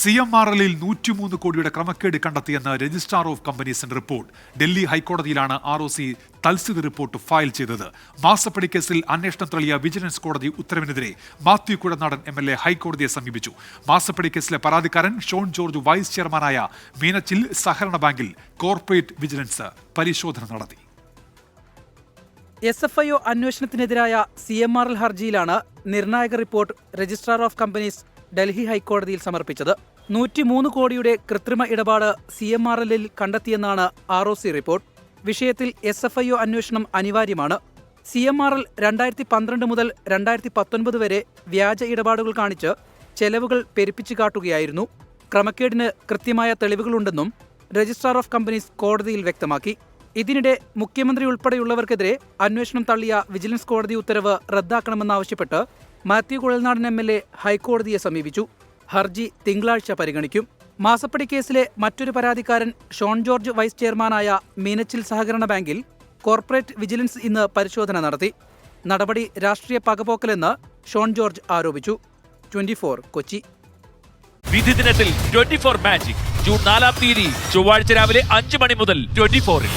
C M R എല്ലിൽ നൂറ്റിമൂന്ന് കോടിയുടെ ക്രമക്കേട് കണ്ടെത്തിയെന്ന് രജിസ്ട്രാർ ഓഫ് കമ്പനീസിന്റെ റിപ്പോർട്ട്. ഡൽഹി ഹൈക്കോടതിയിലാണ് ആർ ഒ സി തൽസ്ഥിതി റിപ്പോർട്ട് ഫയൽ ചെയ്തത്. മാസപ്പടി കേസിൽ അന്വേഷണം തള്ളിയ വിജിലൻസ് കോടതി ഉത്തരവിനെതിരെ Mathew Kuzhalnadan M L A ഹൈക്കോടതിയെ സമീപിച്ചു. മാസപ്പടി കേസിലെ പരാതിക്കാരൻ ഷോൺ ജോർജ് വൈസ് ചെയർമാനായ മീനച്ചിൽ സഹകരണ ബാങ്കിൽ കോർപ്പറേറ്റ് വിജിലൻസ് പരിശോധന നടത്തി. എസ് എഫ് ഐ ഒ അന്വേഷണത്തിനെതിരായ സി എം ആർ എൽ ഹർജിയിലാണ് നിർണായക report registrar of companies Delhi ഹൈക്കോടതിയിൽ സമർപ്പിച്ചത്. നൂറ്റിമൂന്ന് കോടിയുടെ കൃത്രിമ ഇടപാട് സി എം ആർ എല്ലിൽ കണ്ടെത്തിയെന്നാണ് ആർ ഒ സി റിപ്പോർട്ട്. വിഷയത്തിൽ എസ് എഫ് ഐ ഒ അന്വേഷണം അനിവാര്യമാണ്. സി എം ആർ എൽ രണ്ടായിരത്തി പന്ത്രണ്ട് മുതൽ രണ്ടായിരത്തി പത്തൊൻപത് വരെ വ്യാജ ഇടപാടുകൾ കാണിച്ച് ചെലവുകൾ പെരുപ്പിച്ചു കാട്ടുകയായിരുന്നു. ക്രമക്കേടിന് കൃത്യമായ തെളിവുകളുണ്ടെന്നും രജിസ്ട്രാർ ഓഫ് കമ്പനീസ് കോടതിയിൽ വ്യക്തമാക്കി. ഇതിനിടെ മുഖ്യമന്ത്രി ഉൾപ്പെടെയുള്ളവർക്കെതിരെ അന്വേഷണം തള്ളിയ വിജിലൻസ് കോടതി ഉത്തരവ് റദ്ദാക്കണമെന്നാവശ്യപ്പെട്ട് Mathew Kuzhalnadan M L A ഹൈക്കോടതിയെ സമീപിച്ചു. ഹർജി തിങ്കളാഴ്ച പരിഗണിക്കും. മാസപ്പടി കേസിലെ മറ്റൊരു പരാതിക്കാരൻ ഷോൺ ജോർജ് വൈസ് ചെയർമാനായ മീനച്ചിൽ സഹകരണ ബാങ്കിൽ കോർപ്പറേറ്റ് വിജിലൻസ് ഇന്ന് പരിശോധന നടത്തി. നടപടി രാഷ്ട്രീയ പകപോക്കലെന്ന് ഷോൺ ജോർജ് ആരോപിച്ചു. ട്വന്റി കൊച്ചി. വിധി ദിനത്തിൽ ട്വന്റി ഫോർ മാജിക്. ജൂൺ നാലാം തീയതി ചൊവ്വാഴ്ച രാവിലെ അഞ്ച് മണി മുതൽ ട്വന്റി ഫോറിൽ.